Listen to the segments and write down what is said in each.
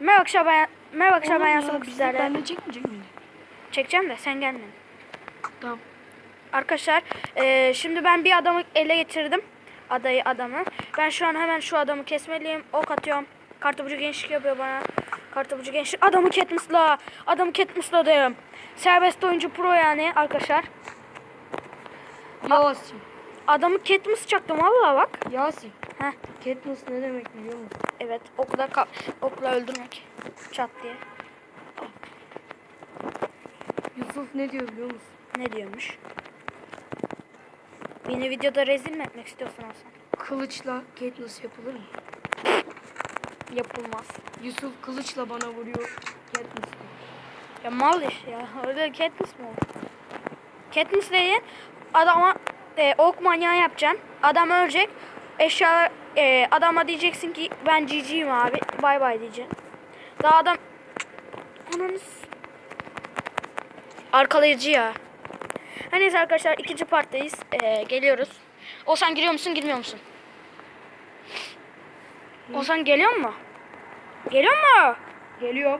Merhaba arkadaşlar ben Merhaba arkadaşlar ben Oğlum Yasin ya, Bugün bizi sizlerle. Ben de çekmeyecek miyim? Çekeceğim de sen gelme. Tamam. Arkadaşlar eee, şimdi ben bir adamı ele geçirdim. Adayı adamı. Ben şu an hemen şu adamı kesmeliyim. Ok atıyorum. Kartopucu gençlik yapıyor bana. Kartopucu gençlik. Adamı Katniss'la. Adamı Katniss'ladım. Serbest oyuncu pro yani arkadaşlar. Yasin. Adamı Katniss çaktım valla bak. Yasin. Heh. Katniss ne demek biliyor musun? Evet okla, okla öldürmek. Çat diye. Yusuf ne diyor biliyor musun? Ne diyormuş? Beni videoda rezil mi etmek istiyorsun Hasan? Kılıçla Katniss yapılır mı? Yapılmaz. Yusuf kılıçla bana vuruyor. Katniss. Ya mal iş ya. Öyle Katniss mi olur? Katniss dediğin adama e, ok manyağı yapacaksın. Adam ölecek. Eşya e, adama diyeceksin ki ben ciciyim abi. Bay bay diyeceksin. Daha adam ananız arkalayıcı ya. Hani neyse arkadaşlar ikinci parttayız. E, geliyoruz. Oğuzhan giriyor musun girmiyor musun? Oğuzhan geliyor mu? Geliyor mu? Geliyor.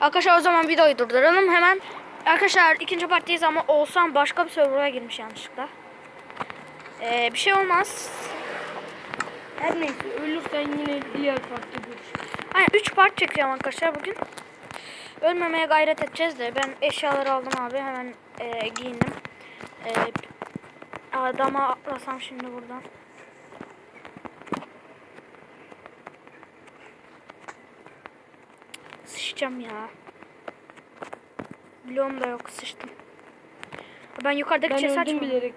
Arkadaşlar o zaman videoyu durduralım hemen. Arkadaşlar ikinci partiyiz ama Oğuzhan başka bir server'a girmiş yanlışlıkla. Ee, bir şey olmaz. Her neyse ölürsen yine diğer parkta görüşürüz. Hani 3 part çekeceğim arkadaşlar bugün. Ölmemeye gayret edeceğiz de ben eşyaları aldım abi hemen e, giyindim. E, adama atlasam şimdi buradan. Sıçacağım ya. Bloğum da yok sıçtım. Ben yukarıdaki Ben chest açmadım. bilerek.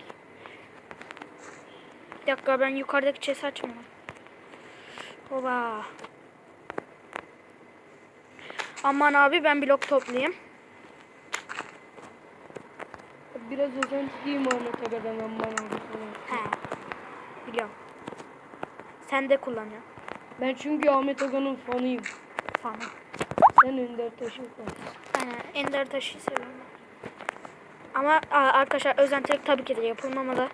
Dakika ben yukarıdaki chest açmadım. Oba. Aman abi ben blok toplayayım. Biraz özentiliyim Ahmet Aga'dan aman abi. He. Biliyorum. Sen de kullanıyorsun Ben çünkü Ahmet Aga'nın fanıyım. falan. Sen Önder Taş'ın fanısın. Aynen. Ender taşı seviyorum. Ama arkadaşlar özentilik tabii ki de yapılmamalı.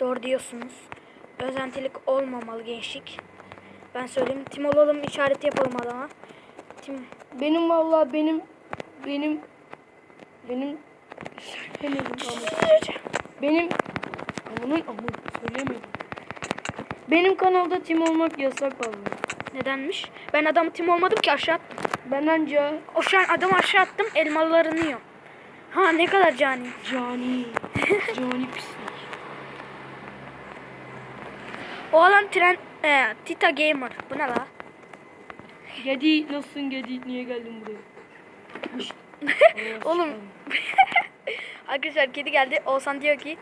Doğru diyorsunuz. Özentilik olmamalı gençlik. Ben söyleyeyim. Tim olalım işareti yapalım adama. Tim. Benim vallahi benim benim benim Ahmet. Benim amanın söylemedim. Benim kanalda tim olmak yasak vallahi. Nedenmiş? Ben adamı tim olmadım ki aşağı attım. Ben anca O şu an adamı aşağı attım elmalarını yiyorum. Ha ne kadar cani. cani cani pislik. O alan tren e, Tita Gamer. Bu ne la? Gedi nasılsın Gedi niye geldin buraya? Oğlum. Arkadaşlar kedi geldi. Oğuzhan diyor ki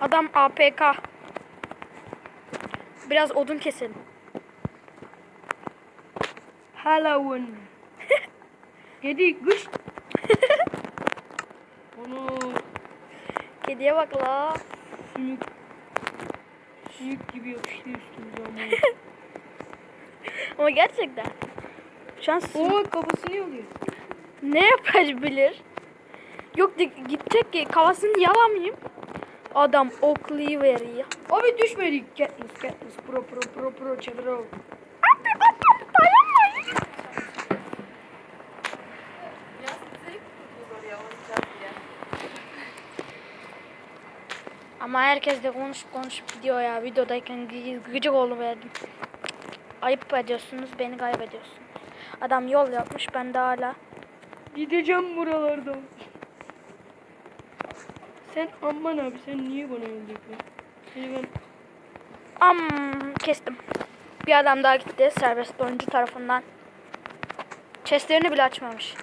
Adam APK. Biraz odun keselim. Halloween. Gedi gış. Onu Kediye bak la. sümük sümük gibi yapıştı üstümüze ama. Ama gerçekten. Şu an Oo kafasını yalıyor. ne yapabilir? Yok de, gidecek ki kafasını yalamayayım. Adam oklayı veriyor. Abi düşmedik. Katniss, Katniss, pro pro pro pro çevre ol. Abi adam dayanmayın. Ama herkes de konuşup konuşup gidiyor ya. Videodayken gı- gıcık oldu verdim. Ayıp ediyorsunuz, beni kaybediyorsunuz. Adam yol yapmış, ben de hala. Gideceğim buralardan. Sen aman abi sen niye bana öldürdün? Seni ben Am kestim. Bir adam daha gitti serbest oyuncu tarafından. Chestlerini bile açmamış.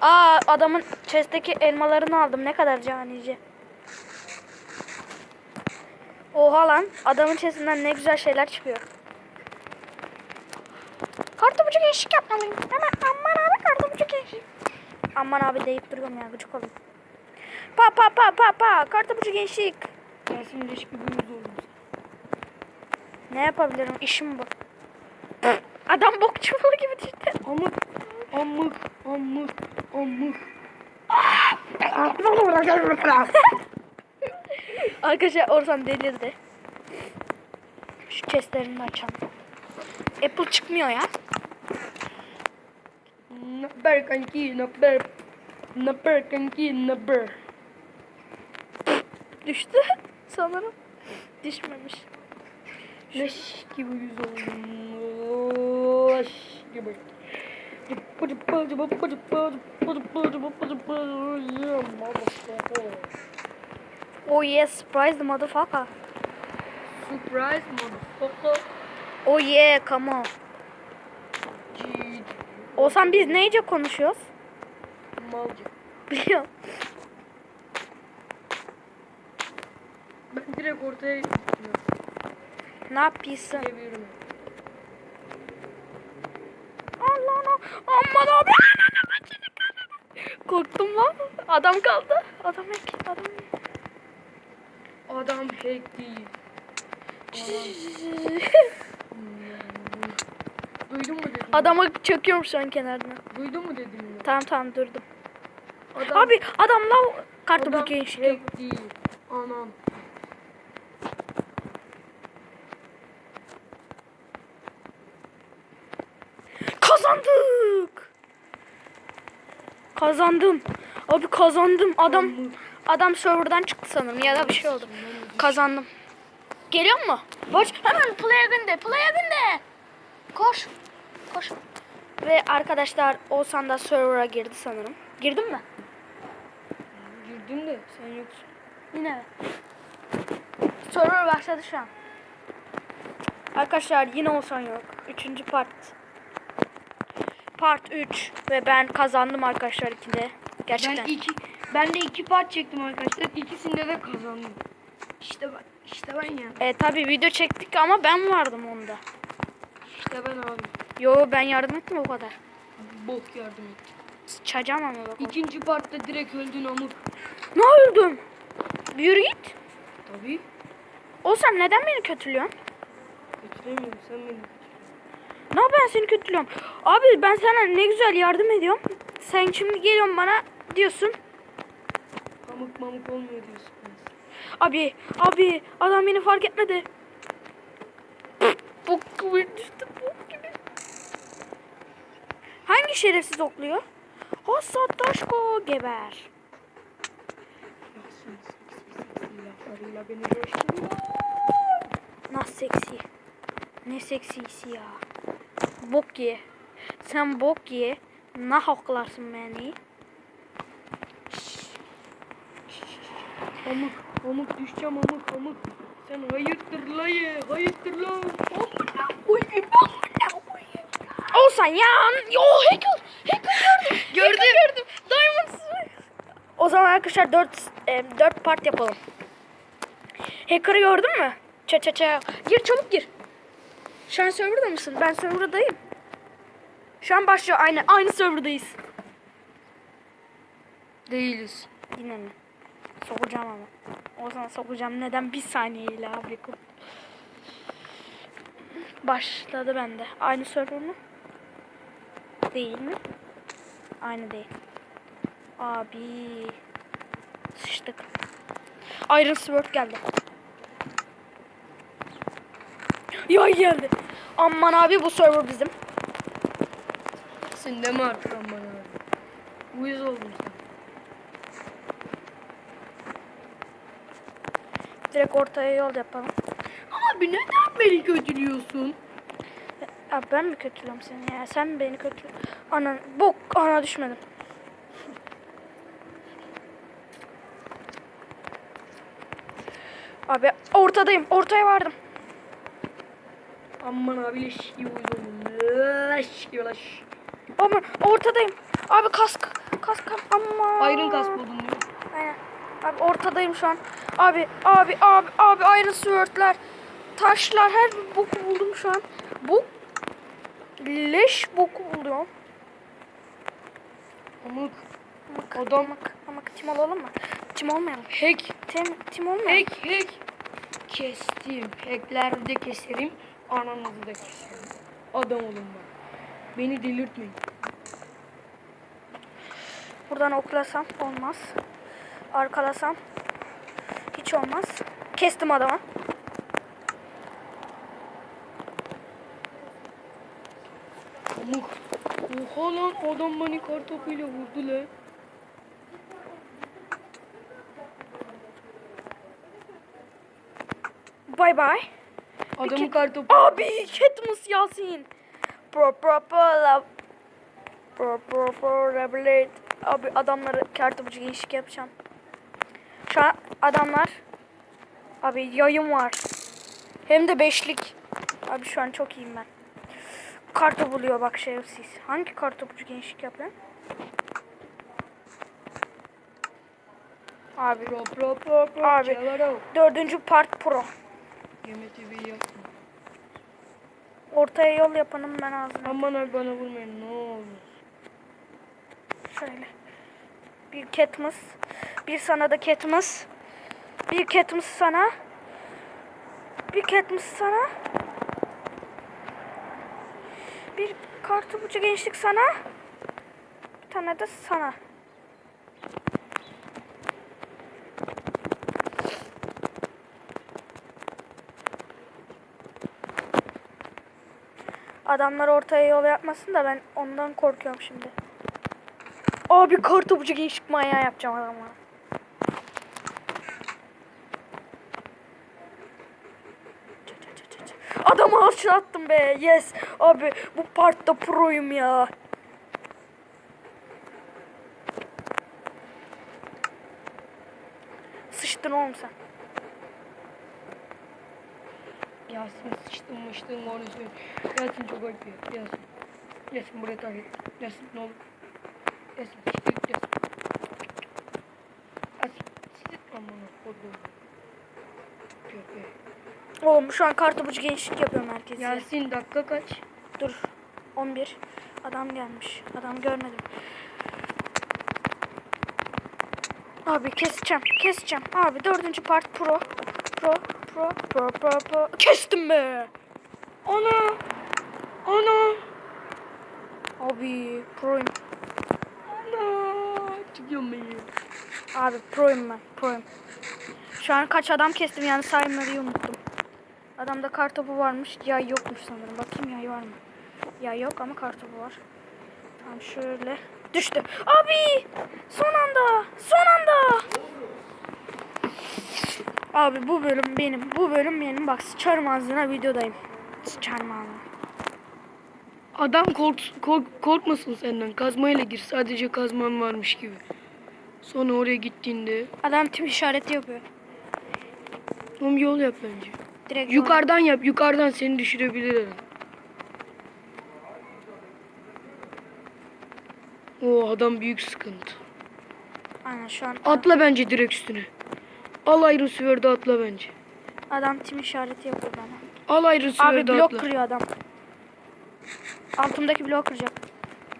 Aa adamın chest'teki elmalarını aldım. Ne kadar canice. Oha lan. Adamın chest'inden ne güzel şeyler çıkıyor. Kartopucu gençlik yapmalıyım. Hemen aman abi kartopucu gençlik. Aman abi deyip duruyorum ya gıcık oldum. Pa pa pa pa pa kartopucu gençlik. Yasin leş gibi uyuz oldum. Ne yapabilirim? İşim bu. Adam bok çubuğu gibi düştü. Amık, amık, amık, amık. Arkadaşlar Orhan delirdi. Şu chestlerini açalım. Apple çıkmıyor ya. Ne haber kanki? Ne haber kanki? Ne haber? Düştü sanırım. Düşmemiş. Leş gibi yüz oldum. Leş gibi. Oh yes, surprise the motherfucker. Surprise motherfucker. Oh yeah, come on. Olsan biz neyce konuşuyoruz? Malca. Biliyorum. Ben direkt ortaya gidiyorum. Ne yapıyorsun? Seviyorum. Allah'ım. Aman abi. Korktum lan. Adam kaldı. Adam ek. Adam. Adam hack değil. Duydun mu dedim? Adamı çöküyorum şu an kenarına. Duydun mu dedim ya? Tamam tamam durdum. Adam, Abi adam lav kartı adam işte. hack değil. Anam. Kazandık. Kazandım. Abi kazandım. Adam. Adam serverdan çıktı sanırım ya da bir şey oldu. Kazandım. Geliyor mu? Boş. Hemen play'e günde. Play'e günde. Koş. Koş. Ve arkadaşlar Oğuzhan da server'a girdi sanırım. Girdin mi? Girdim de sen yoksun. Yine. Server başladı şu an. Arkadaşlar yine Oğuzhan yok. Üçüncü part. Part 3 ve ben kazandım arkadaşlar ikide. Gerçekten. Ben iki ben de iki part çektim arkadaşlar. İkisinde de kazandım. İşte ben, işte ben ya. E tabi video çektik ama ben vardım onda. İşte ben abi. Yo ben yardım ettim o kadar. Bok yardım ettim. Sıçacağım ama bak. İkinci partta direkt öldün amık. Ne öldüm? Yürü git. Tabii. Olsam neden beni kötülüyorsun? Götüremiyorum sen beni. Ne ben seni kötülüyorum? Abi ben sana ne güzel yardım ediyorum. Sen şimdi geliyorsun bana diyorsun. Pamuk mamuk olmuyor diyorsun. Abi, abi adam beni fark etmedi. Bok gibi düştü bok gibi. Hangi şerefsiz okluyor? Hassat Taşko geber. Laflarıyla beni coşturuyor. Nasıl seksi? Ne seksisi ya? Bok ye. Sen bok ye. Ne haklarsın beni? Amık, amık düşeceğim amık, amık. Sen hayırdır la ye, hayırdır la. Amına koyayım, amına koyayım. Olsan ya. Yo hacker. Hacker gördüm. Gördüm. gördüm. Diamond. O zaman arkadaşlar 4 4 part yapalım. Hacker'ı gördün mü? Ça ça ça. Gir çabuk gir. Şu an serverda mısın? Ben serverdayım. Şu an başlıyor. Aynı aynı serverdayız. Değiliz. Yine mi? Sokacağım ama. O zaman sokacağım. Neden? Bir saniyeyle abi. Başladı bende. Aynı server mı? Değil mi? Aynı değil. Abi. Sıçtık. Iron Sword geldi. Yay geldi. Aman abi bu server bizim. Sen de mi artık aman abi? Uyuz oldum Direkt ortaya yol yapalım. Abi neden beni kötülüyorsun? Ya ben mi kötülüyorum seni ya? Sen beni kötülüyorsun? Ana bok ana düşmedim. Abi ortadayım. Ortaya vardım. Aman abi leş gibi uyuz oldum. Leş gibi leş. Aman ortadayım. Abi kask. Kask ama. Ayrın kas buldun diyor. Aynen. Abi ortadayım şu an. Abi abi abi abi Iron Sword'ler. Taşlar her bir boku buldum şu an. Bu leş boku buluyorum. Amık. Amık, Adam- amık, amık. Tim olalım mı? Tim olmayalım. Hack. Tim, tim olmayalım. Hack hack. Kestim. Hackler de keserim. Ananızı da keserim. Adam olun bak. Beni delirtmeyin. Buradan oklasam olmaz. Arkalasam hiç olmaz. Kestim adamı. Muh. Oha lan adam beni kartopuyla vurdu lan. Bay bay. Adamın kartopu. Abi Katniss Yasin. Pro pro pro la. Pro pro pro. Abi adamları kartopucu gençlik yapacağım. Şu an adamlar. Abi yayın var. Hem de beşlik. Abi şu an çok iyiyim ben. Kartı buluyor bak şerefsiz. Hangi kartopucu gençlik yapıyor? Abi Pro pro pro pro. Abi. Çevara. dördüncü part pro. Ortaya yol yapanım ben ağzına. Aman abi bana vurmayın ne olur. Şöyle. Bir Katniss. Bir sana da Katniss. Bir Katniss sana. Bir Katniss sana. Bir kartopucu gençlik sana. Bir tane de sana. Adamlar ortaya yol yapmasın da ben ondan korkuyorum şimdi. Abi kartopucu gençlik manyağı yapacağım adama. Adamı aşağı attım be. Yes. Abi bu partta proyum ya. Sıçtın oğlum sen. Yasin sıçtım mıştım onu söyle. Yasin çok ya. Yasin. Yasin buraya takip. Yasin ne olur. Yasin sıçtık Yasin. Yasin sıçtık amına kodum. Oğlum şu an kartopucu gençlik yapıyorum herkese. Yasin dakika kaç? Dur. 11. Adam gelmiş. Adam görmedim. Abi keseceğim. Keseceğim. Abi dördüncü part pro. Pro. Pro. Pro. Pro. Pro. Kestim be. Ana! Ana! Abi proyum. Ana! Çıkıyorum ben. Abi proyum ben. Proyum. Şu an kaç adam kestim yani saymayı unuttum. Adamda kartopu varmış. Yay yokmuş sanırım. Bakayım yay var mı? Yay yok ama kartopu var. Tamam şöyle. Düştü. Abi! Son anda! Son anda! Abi bu bölüm benim. Bu bölüm benim. Bak sıçarım ağzına videodayım. Sıçarım ağzına. Adam kork, kork, korkmasın senden. Kazmayla gir. Sadece kazman varmış gibi. Sonra oraya gittiğinde Adam tüm işareti yapıyor. Oğlum yol yap bence. Direkt Yukarıdan yap. Yukarıdan seni düşürebilir herhalde. O adam büyük sıkıntı. Aynen şu an Atla bence direkt üstüne. Al ayrı süverde atla bence. adam tim işareti yapıyor bana. Al ayrı Abi süverde blok atla. kırıyor adam. Altımdaki blok kıracak.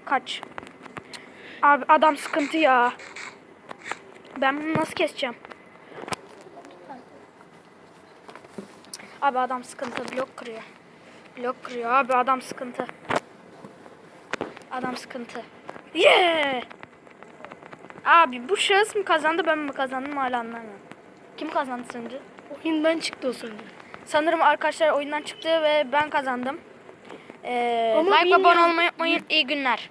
Kaç. Abi adam sıkıntı ya. Ben bunu nasıl keseceğim? Abi adam sıkıntı blok kırıyor. Blok kırıyor abi adam sıkıntı. Adam sıkıntı. Yeah! Abi bu şahıs mı kazandı ben mi kazandım hala anlamıyorum. Kim kazandı sence? Oyundan çıktı o sanırım. Sanırım arkadaşlar oyundan çıktı ve ben kazandım. Ee, Ama like ve abone bilmiyorum. olmayı unutmayın. İyi günler.